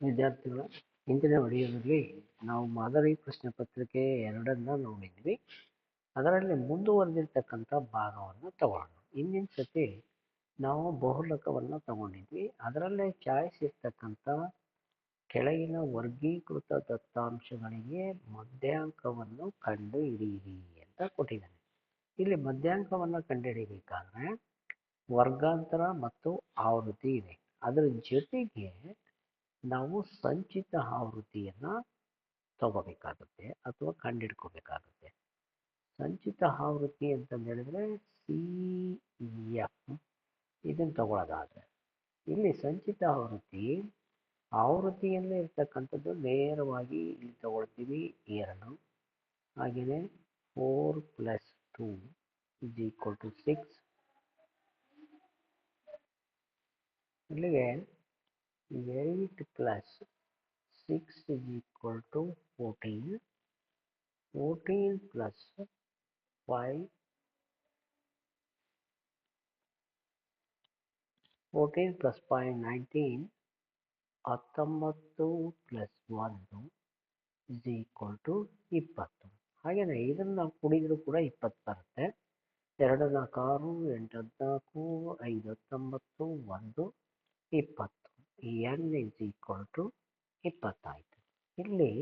ವಿದ್ಯಾರ್ಥಿಗಳ ಇಂದಿನ ವಿಡಿಯೋದಲ್ಲಿ ನಾವು ಮಾದರಿ ಪ್ರಶ್ನೆ ಪತ್ರಿಕೆ ಎರಡನ್ನ ನೋಡಿದ್ವಿ. ಅದರಲ್ಲಿ ಮುಂದುವರೆದಿರ್ತಕ್ಕಂಥ ಭಾಗವನ್ನು ತಗೊಳ್ಳೋಣ ಹಿಂದಿನ ಸತಿ ನಾವು ಬಹುಲಕವನ್ನು ತಗೊಂಡಿದ್ವಿ. ಅದರಲ್ಲೇ ಚಾಯ್ಸ್ ಇರ್ತಕ್ಕಂಥ ಕೆಳಗಿನ ವರ್ಗೀಕೃತ ದತ್ತಾಂಶಗಳಿಗೆ ಮಧ್ಯಾಂಕವನ್ನು ಕಂಡು ಹಿಡಿಯಿರಿ ಅಂತ ಕೊಟ್ಟಿದ್ದಾನೆ. ಇಲ್ಲಿ ಮಧ್ಯಾಂಕವನ್ನು ಕಂಡುಹಿಡಿಬೇಕಾದ್ರೆ ವರ್ಗಾಂತರ ಮತ್ತು ಆವೃತ್ತಿ ಇದೆ. ಅದರ ಜೊತೆಗೆ ನಾವು ಸಂಚಿತ ಆವೃತ್ತಿಯನ್ನು ತಗೋಬೇಕಾಗುತ್ತೆ ಅಥವಾ ಕಂಡಿಡ್ಕೋಬೇಕಾಗುತ್ತೆ. ಸಂಚಿತ ಆವೃತ್ತಿ ಅಂತಂದೇಳಿದರೆ ಸಿ ಎಫ್ ಇದನ್ನು ತಗೊಳ್ಳೋದಾದ್ರೆ ಇಲ್ಲಿ ಸಂಚಿತ ಆವೃತ್ತಿ, ಆವೃತ್ತಿಯಲ್ಲೇ ಇರ್ತಕ್ಕಂಥದ್ದು ನೇರವಾಗಿ ಇಲ್ಲಿ ತಗೊಳ್ತೀವಿ ಎರಡು ಹಾಗೆಯೇ four plus two is equal to six ಇಲ್ಲಿಗೆ eight plus six is equal to fourteen fourteen plus five fourteen plus five nineteen ಹತ್ತೊಂಬತ್ತು ಪ್ಲಸ್ 1 ಇಸ್ ಈಕ್ವಲ್ ಟು ಇಪ್ಪತ್ತು. ಹಾಗೆಯೇ ಇದನ್ನು ನಾವು ಕುಡಿದರೂ ಕೂಡ ಇಪ್ಪತ್ತು ಬರುತ್ತೆ. ಎರಡು ನಾಲ್ಕು ಆರು ಎಂಟು ಹದಿನಾಲ್ಕು, ಐದು ಹತ್ತೊಂಬತ್ತು, ಒಂದು, ಇಪ್ಪತ್ತು. ಎನ್ ಇಸ್ ಈಕ್ವಲ್ ಟು ಇಪ್ಪತ್ತಾಯಿತು. ಇಲ್ಲಿ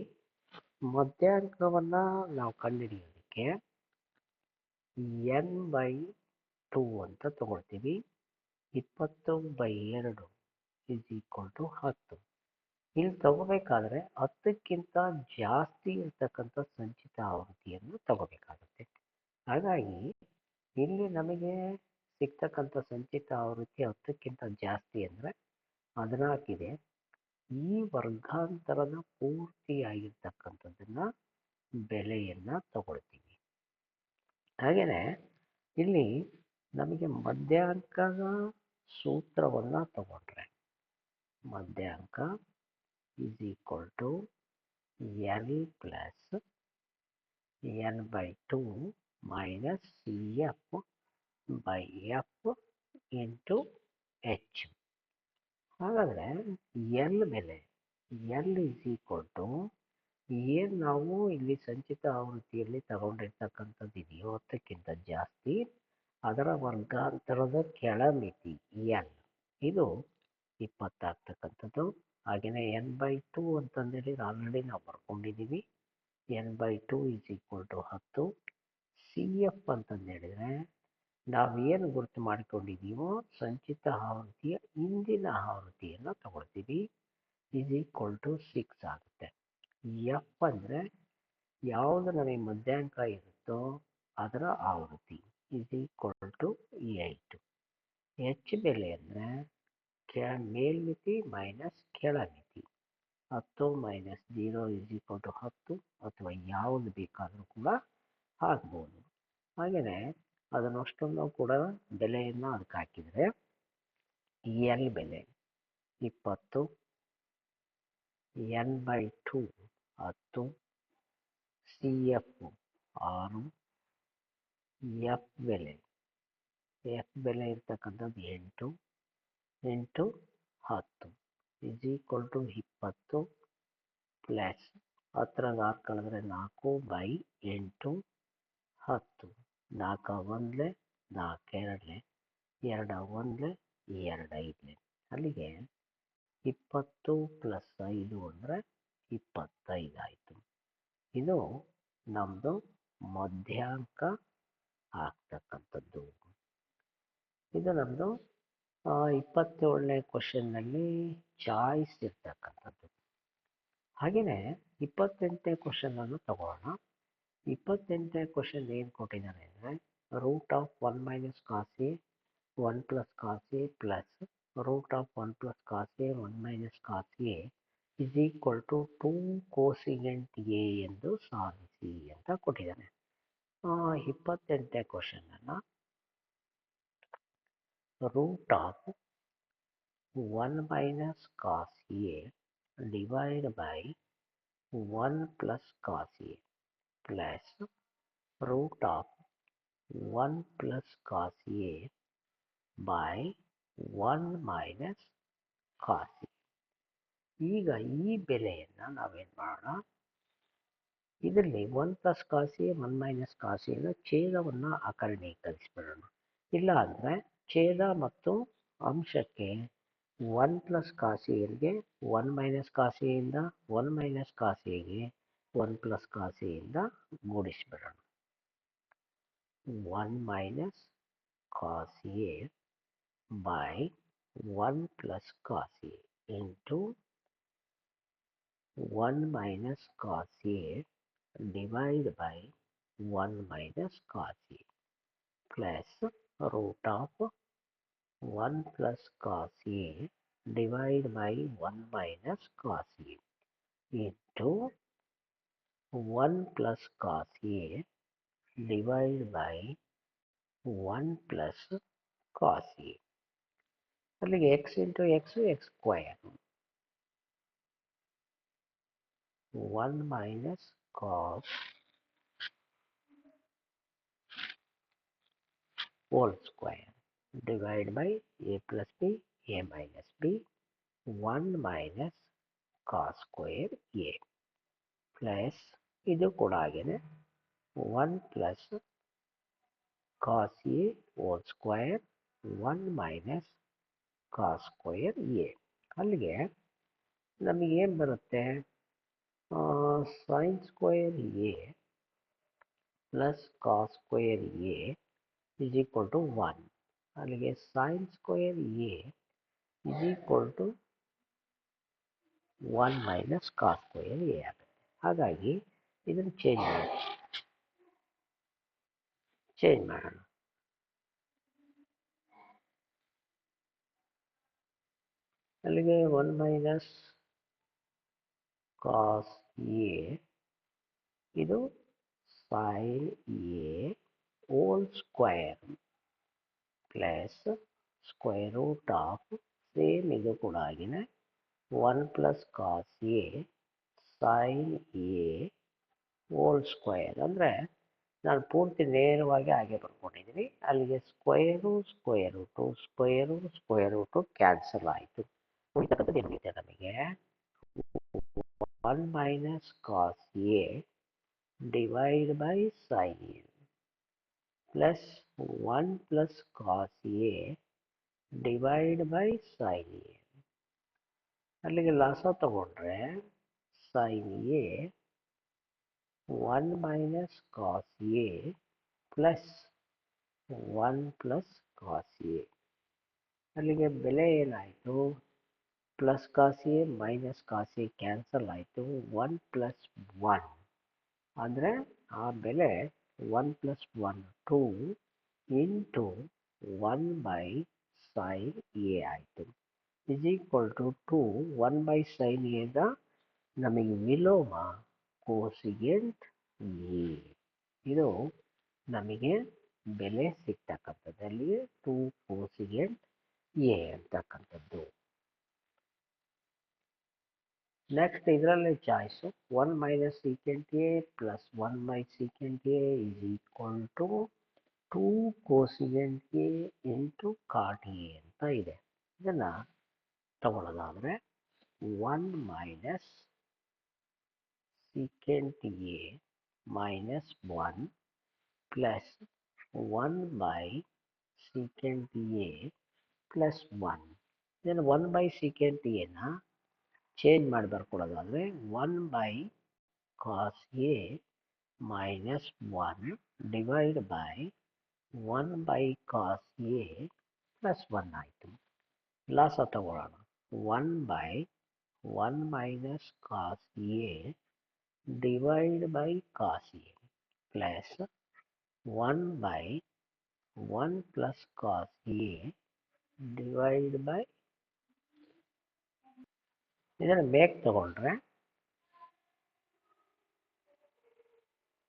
ಮಧ್ಯಾಂಕವನ್ನು ನಾವು ಕಂಡುಹಿಡಿಯೋದಕ್ಕೆ ಎನ್ ಬೈ ಟೂ ಅಂತ ತಗೊಳ್ತೀವಿ. ಇಪ್ಪತ್ತು ಬೈ ಎರಡು ಇಸ್ ಈಕ್ವಲ್ ಟು ಹತ್ತು. ಇಲ್ಲಿ ತಗೋಬೇಕಾದ್ರೆ ಹತ್ತಕ್ಕಿಂತ ಜಾಸ್ತಿ ಇರ್ತಕ್ಕಂಥ ಸಂಚಿತ ಆವೃತ್ತಿಯನ್ನು ತಗೋಬೇಕಾಗುತ್ತೆ. ಹಾಗಾಗಿ ಇಲ್ಲಿ ನಮಗೆ ಸಿಗ್ತಕ್ಕಂಥ ಸಂಚಿತ ಆವೃತ್ತಿ ಹತ್ತಕ್ಕಿಂತ ಜಾಸ್ತಿ ಅಂದರೆ ಹದಿನಾಲ್ಕಿದೆ ಈ ವರ್ಗಾಂತರದ ಪೂರ್ತಿಯಾಗಿರ್ತಕ್ಕಂಥದ್ದನ್ನ ಬೆಲೆಯನ್ನು ತಗೊಳ್ತೀವಿ. ಹಾಗೆಯೇ ಇಲ್ಲಿ ನಮಗೆ ಮಧ್ಯಾಂಕದ ಸೂತ್ರವನ್ನು ತಗೊಂಡ್ರೆ, ಮಧ್ಯಾಂಕ is equal to L plus N by two minus C F by F into H ಹಾಗಾದರೆ ಎಲ್ ಬೆಲೆ ಎಲ್ ಇಸ್ ಈಕ್ವಲ್ ಟು ಏನು ನಾವು ಇಲ್ಲಿ ಸಂಚಿತ ಆವೃತ್ತಿಯಲ್ಲಿ ತಗೊಂಡಿರ್ತಕ್ಕಂಥದ್ದು ಇದೆಯೋ ಅದಕ್ಕಿಂತ ಜಾಸ್ತಿ ಅದರ ವರ್ಗಾಂತರದ ಕೆಳಮಿತಿ ಎಲ್ ಇದು ಇಪ್ಪತ್ತಾಗ್ತಕ್ಕಂಥದ್ದು. ಹಾಗೆಯೇ ಎನ್ ಬೈ ಟು ಅಂತಂದೇಳಿ ಆಲ್ರೆಡಿ ನಾವು ಬರ್ಕೊಂಡಿದ್ದೀವಿ. N by two is equal to ಹತ್ತು. ಸಿ ಎಫ್ ಅಂತಂದು ಹೇಳಿದರೆ ನಾವೇನು ಗುರುತು ಮಾಡಿಕೊಂಡಿದ್ದೀವೋ ಸಂಚಿತ ಆವೃತ್ತಿಯ ಹಿಂದಿನ ಆವೃತ್ತಿಯನ್ನು ತಗೊಳ್ತೀವಿ. ಈಸ್ ಈಕ್ವಲ್ ಟು ಸಿಕ್ಸ್ ಆಗುತ್ತೆ. ಎಫ್ ಅಂದರೆ ಯಾವುದು ನಮಗೆ ಮಧ್ಯಾಂಕ ಇರುತ್ತೋ ಅದರ ಆವೃತ್ತಿ. Is equal to eight H ಬೆಲೆ ಅಂದರೆ ಕೆ ಮೇಲ್ಮಿತಿ ಮೈನಸ್ ಕೆಳಮಿತಿ. ಹತ್ತು minus zero is equal to ಹತ್ತು ಅಥವಾ ಯಾವುದು ಬೇಕಾದರೂ ಕೂಡ ಆಗ್ಬೋದು. ಹಾಗೆಯೇ ಅದನ್ನಷ್ಟನ್ನು ಕೂಡ ಬೆಲೆಯನ್ನು ಅದಕ್ಕೆ ಹಾಕಿದರೆ ಎಲ್ ಬೆಲೆ ಇಪ್ಪತ್ತು ಎನ್ ಬೈ ಟು ಹತ್ತು ಸಿ ಎಫ್ ಆರು ಎಫ್ ಬೆಲೆ ಎಫ್ ಬೆಲೆ ಇರ್ತಕ್ಕಂಥದ್ದು ಎಂಟು ಎಂಟು ಹತ್ತು ಇಸ್ ಈಕ್ವಲ್ ಟು ಇಪ್ಪತ್ತು ಪ್ಲಸ್ ಹತ್ತರಾಗ ಆರು ಕಳೆದ್ರೆ ನಾಲ್ಕು ಬೈ ಎಂಟು ಹತ್ತು. ನಾಲ್ಕು ಒಂದ್ಲೆ, ನಾಲ್ಕು ಎರಡ್ಲೆ, ಎರಡು ಒಂದ್ಲೆ, ಎರಡು ಐದ್ಲೆ. ಅಲ್ಲಿಗೆ ಇಪ್ಪತ್ತು ಪ್ಲಸ್ ಐದು ಅಂದರೆ ಇಪ್ಪತ್ತೈದು ಆಯಿತು. ಇದು ನಮ್ಮದು ಮಧ್ಯಾಂಕ ಆಗ್ತಕ್ಕಂಥದ್ದು. ಇದು ನಮ್ಮದು ಇಪ್ಪತ್ತೇಳನೇ ಕ್ವಶನ್ನಲ್ಲಿ ಚಾಯ್ಸ್ ಇರ್ತಕ್ಕಂಥದ್ದು. ಹಾಗೆಯೇ ಇಪ್ಪತ್ತೆಂಟನೇ ಕ್ವಶನನ್ನು ತಗೊಳ್ಳೋಣ ಇಪ್ಪತ್ತೆಂಟನೇ ಕ್ವಶನ್ ಏನು ಕೊಟ್ಟಿದ್ದಾನೆ ಅಂದರೆ root of one minus cos A one plus cos A plus root of one plus cos A one minus cos A is equal to two cosecant A ಎಂದು ಸಾಧಿಸಿ ಅಂತ ಕೊಟ್ಟಿದ್ದಾನೆ ಇಪ್ಪತ್ತೆಂಟನೇ ಕ್ವಶನನ್ನು root of one minus cos A divide by one plus cos A plus root of one plus cos A by one minus cos A. ಈಗ ಈ ಬೆಲೆಯನ್ನು ನಾವೇನು ಮಾಡೋಣ ಇದರಲ್ಲಿ one plus cos A one minus ಕಾಸಿನ ಛೇದವನ್ನು ಆಕರಣೀಕರಿಸ್ಬಿಡೋಣ ಇಲ್ಲ ಅಂದರೆ ಛೇದ ಮತ್ತು ಅಂಶಕ್ಕೆ ಒನ್ ಪ್ಲಸ್ ಕಾಸಿಯರಿಗೆ ಒನ್ ಮೈನಸ್ ಕಾಸಿಯಿಂದ ಒನ್ ಮೈನಸ್ ಕಾಸಿಗೆ ಒನ್ ಪ್ಲಸ್ ಕಾಸಿಯಿಂದ ಗುಣಿಸ್ಬಿಡೋಣ one minus cos A by one plus cos A into one minus cos A divide by one minus cos A plus root of one plus cos A divide by one minus cos A into one plus cos A divide by one plus cos A ಅಲ್ಲಿಗೆ X into X X square one minus cos whole square divide by a plus b a minus b 1 minus cos square a plus ಇದು ಕೂಡ ಹಾಗೇನೆ. 1 plus cos a whole square 1 minus cos square a. ಅಲ್ಲಿಗೆ ನಮಗೆ ಏನು ಬರುತ್ತೆ? Sine square A plus cos square A is equal to 1 ಅಲ್ಲಿಗೆ sine square A is equal to 1 minus cos square A ಆಗುತ್ತೆ. ಹಾಗಾಗಿ ಇದನ್ನು ಚೇಂಜ್ ಮಾಡಿ ಚೇಂಜ್ ಮಾಡೋಣ ಅಲ್ಲಿಗೆ ಒನ್ ಮೈನಸ್ ಕಾಸ್ ಎ ಇದು sine A whole square plus square root of same ಇದು ಕೂಡ ಆಗಿದೆ one plus cos A sine A whole square ಅಂದರೆ ನಾನು ಪೂರ್ತಿ ನೇರವಾಗಿ ಹಾಗೆ ಬರ್ಕೊಂಡಿದ್ದೀನಿ ಅಲ್ಲಿಗೆ square square root square square root cancel ಆಯಿತು. ಉಳಿತಕ್ಕಂಥದ್ದು ಏನಿದೆ ನಮಗೆ? One minus cos A divide by sine A plus one plus cos A divide by sine A ಅಲ್ಲಿಗೆ ಲಾಸ ತಗೊಂಡ್ರೆ sine A one minus cos A plus one plus cos A ಅಲ್ಲಿಗೆ ಬೆಲೆ ಏನಾಯಿತು? Plus cos A minus cos cancel ಆಯಿತು. One plus one ಅಂದರೆ ಆ ಬೆಲೆ one plus one two into one by sine A ಆಯಿತು. Is equal to two one by sine ಎದ ನಮಗೆ ವಿಲೋಮ. ಕೋಸಿಗೆಂಟ್ ಎ ಇದು ನಮಗೆ ಬೆಲೆ ಸಿಗ್ತಕ್ಕಂಥದ್ದು ಟೂ ಟು ಕೋಸಿಗೆಂಟ್ ಎ ಅಂತಕ್ಕಂಥದ್ದು ನೆಕ್ಸ್ಟ್ ಇದರಲ್ಲಿ choice one minus secant A plus one my secant A is equal to two cosecant A into cot A ಅಂತ ಇದೆ ಇದನ್ನು ತಗೊಳ್ಳೋದಾದರೆ one minus secant A minus one plus one by secant A plus one ಇದನ್ನು one by secant ಎನ change ಮಾಡಿ ಬರ್ಕೊಡೋದಾದರೆ one by cos A minus one divide by one by cos A plus one ಆಯಿತು. ಲಾಸ ತಗೊಳ್ಳೋಣ. One by one minus cos A divide by cos A plus one by one plus cos A divide by ಇದನ್ನು ಬೇಗ ತಗೊಂಡ್ರೆ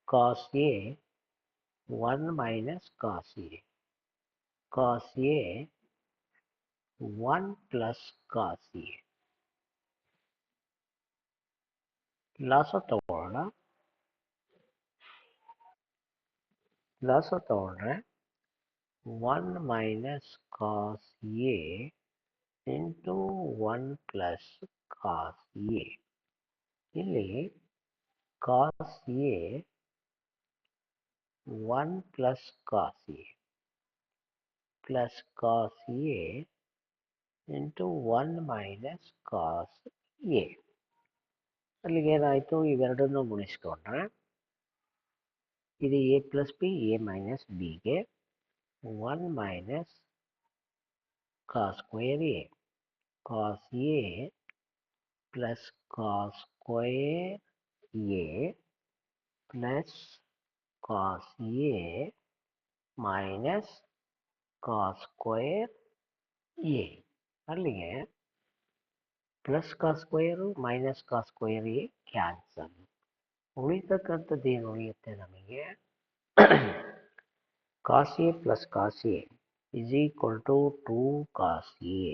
cos A one minus cos A cos A one plus cos A ಲಾಸ ತಗೊಳ್ಳೋಣ ಲಾಸ ತಗೊಂಡ್ರೆ one minus cos A into one plus cos A ಇಲ್ಲಿ cos A one plus cos A plus cos A into one minus cos A ಅಲ್ಲಿಗೆ ಏನಾಯಿತು? ಇವೆರಡನ್ನು ಗುಣಿಸ್ಕೊಂಡ್ರೆ ಇದು A plus B A minus ಬಿಗೆ one minus cos square A cos A plus cos square A plus cos A minus cos square A ಅಲ್ಲಿಗೆ plus cos square minus cos square A cancel. ಉಳಿತಕ್ಕಂಥದ್ದು ಏನು ಉಳಿಯುತ್ತೆ ನಮಗೆ? Cos A plus cos A is equal to two cos A.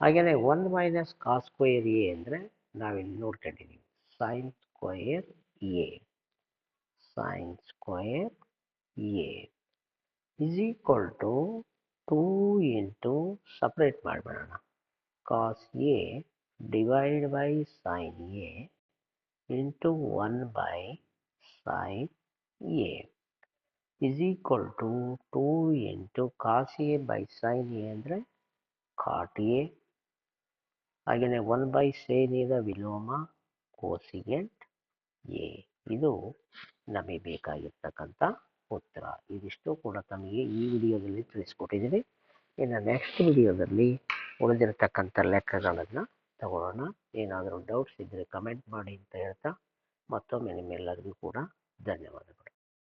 ಹಾಗೆಯೇ one minus cos square A ಅಂದರೆ ನಾವಿಲ್ಲಿ ನೋಡ್ಕೊಂಡಿದ್ದೀವಿ sine square A. Sine square A is equal to two into separate ಮಾಡಿಬಿಡೋಣ. Cos A divide by sine A into one by sine A is equal to two into cos A by sine A ಅಂದರೆ cot A ಹಾಗೆಯೇ one by sine ಎದ ವಿಲೋಮ cosecant A ಇದು ನಮಗೆ ಬೇಕಾಗಿರ್ತಕ್ಕಂಥ ಉತ್ತರ. ಇದಿಷ್ಟು ಕೂಡ ತಮಗೆ ಈ ವಿಡಿಯೋದಲ್ಲಿ ತಿಳಿಸ್ಕೊಟ್ಟಿದ್ದೀನಿ ಇನ್ನು ನೆಕ್ಸ್ಟ್ ವಿಡಿಯೋದಲ್ಲಿ ಉಳಿದಿರತಕ್ಕಂಥ ಲೆಕ್ಕಗಳನ್ನು ತಗೊಳ್ಳೋಣ. ಏನಾದರೂ ಡೌಟ್ಸ್ ಇದ್ದರೆ ಕಮೆಂಟ್ ಮಾಡಿ ಅಂತ ಹೇಳ್ತಾ ಮತ್ತೊಮ್ಮೆ ನಿಮ್ಮೆಲ್ಲರಿಗೂ ಕೂಡ ಧನ್ಯವಾದಗಳು.